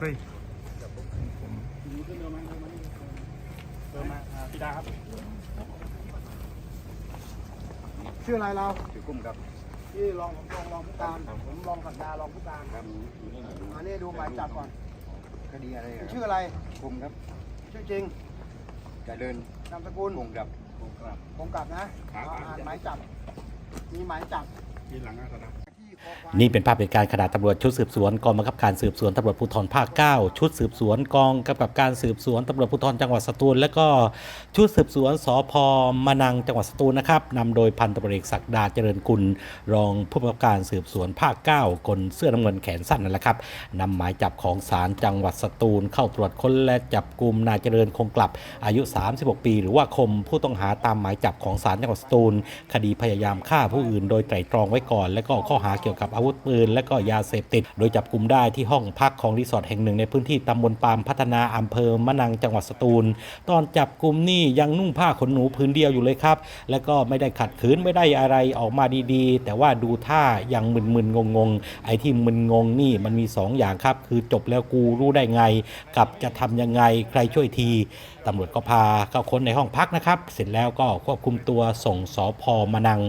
เฮ้ยพี่ดาครับชื่ออะไรเราชื่อกุ้มครับที่ลองรองรองผู้การผมลองสัญญาลองผู้การครับอันนี้ดูหมายจับก่อนคดีอะไรครับชื่ออะไรกุ้มครับ ชื่อจริงเจรินนามสกุลคงกับคงกับคงกับนะอ่านหมายจับ มีหมายจับมีหลังนะครับ นี่เป็นภาพเหตุการณ์ขณะตำรวจชุดสืบสวนกองบังคับการสืบสวนตำรวจภูธรภาค 9 ชุดสืบสวนกองกำกับการสืบสวนตำรวจภูธรจังหวัดสตูล และก็ชุดสืบสวนสพมะนังจังหวัดสตูลนะครับนำโดยพันตำรวจเอกศักดาเจริญกุล รองผู้กำกับการสืบสวนภาค 9 คนเสื้อน้ำเงินแขนสั้นนั่นแหละครับนำหมายจับของศาลจังหวัดสตูล เข้าตรวจค้นและจับกลุ่มนายเจริญคงกลับอายุ 36 ปี หรือว่าคมผู้ต้องหาตามหมายจับของศาลจังหวัดสตูล คดีพยายามฆ่าผู้อื่น โดยไตร่ตรองไว้ก่อน และก็ข้อหาเกี่ยวกับอาวุธปืน และก็ยาเสพติด โดยจับกลุ่มได้ที่ห้องพักของรีสอร์ทแห่งหนึ่งในพื้นที่ตำบลปามพัฒนาอำเภอมะนังจังหวัดสตูล ตอนจับกลุ่มนี่ยังนุ่งผ้าขนหนูพื้นเดียวอยู่เลยครับ แล้วก็ไม่ได้ขัดขืนไม่ได้อะไรออกมาดีๆ แต่ว่าดูท่ายังมึนๆงงๆไอ้ที่มึนงงนี่มันมี 2 อย่างครับ คือจบแล้วกูรู้ได้ไง กับจะทำยังไงใครช่วยทีตำรวจก็พาเข้าค้นในห้องพักนะครับ เสร็จแล้วก็ควบคุมตัวส่งสอพมะนัง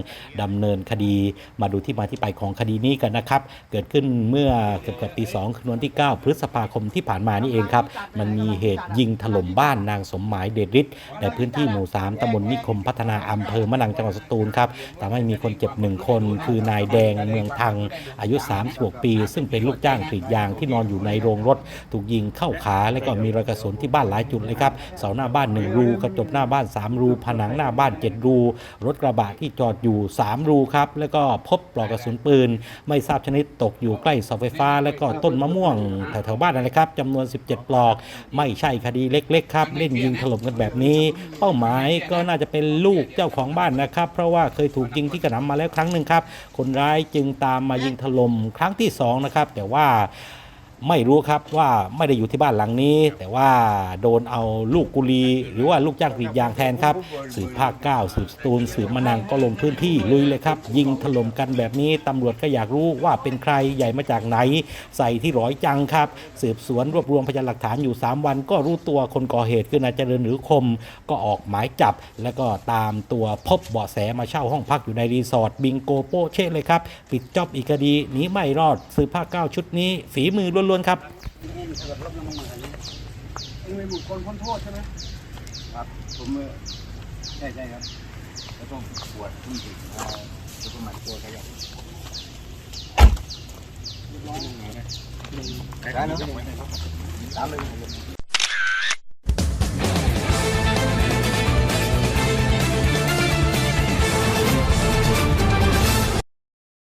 ดำเนินคดี มาดูที่มาที่ไปของคดีนี้กันนะครับ เกิดขึ้นเมื่อเกือบกับตีสองคืนวันที่ 9 พฤษภาคมที่ผ่านมานี่เองครับ มันมีเหตุยิงถล่มบ้านนางสมหมายเดชฤทธิ์ในพื้นที่หมู่ 3ตำบลนิคมพัฒนาอำเภอมะนังจังหวัดสตูลครับทำให้มีคนเจ็บหนึ่งคน คือนายแดงเมืองทังอายุ 36 ปี ซึ่งเป็นลูกจ้างกรีดยางที่นอนอยู่ในโรงรถ ถูกยิงเข้าขา และก็มีรอยกระสุนที่บ้านหลายจุดเลยครับเสาหน้าบ้าน 1 รูกระจกหน้าบ้าน 3 รู ผนังหน้าบ้าน 7 รู รถกระบะที่จอดอยู่ 3 รูครับแล้วก็พบปลอกกระสุนปืนไม่ทราบชนิดตกอยู่ใกล้เสาไฟฟ้า และก็ต้นมะม่วงแถวๆบ้านนะครับจำนวน 17 ปลอก ไม่ใช่คดีเล็กๆครับเล่นยิงถล่มกันแบบนี้ เป้าหมายก็น่าจะเป็นลูกเจ้าของบ้านนะครับ เพราะว่าเคยถูกยิงที่กระหน่ำมาแล้วครั้งหนึ่งครับ คนร้ายจึงตามมายิงถล่มครั้งที่สองนะครับแต่ว่า ไม่รู้ครับว่าไม่ได้อยู่ที่บ้านหลังนี้ แต่ว่าโดนเอาลูกกุลี หรือว่าลูกจ้างกรีดยางแทนครับ สืบภาค9สืบสตูลสืบมะนังก็ลงพื้นที่ลุยเลยครับ ยิงถล่มกันแบบนี้ตำรวจก็อยากรู้ว่าเป็นใครใหญ่มาจากไหน ใส่ที่ร้อยจังครับ สืบสวนรวบรวมพยานหลักฐานอยู่ 3 วัน ก็รู้ตัวคนก่อเหตุคือนายเจริญหรือคม ก็ออกหมายจับ แล้วก็ตามตัวพบเบาะแสมาเช่าห้องพักอยู่ในรีสอร์ทบิงโกโปเช่เลยครับปิดจ็อบอีกคดีหนีไม่รอดสืบภาค9ชุดนี้ฝีมือล้วนๆครับนี่มันเกิดรถน้ำมันอันนี้เองเป็นบุคคลพ้นโทษใช่ไหมครับ ผมเอ่อใช่ใช่ครับแล้วต้องปวดที่ติดอ่าแล้วก็หมันตัวขยับเรียบร้อยได้เนาะตามเลย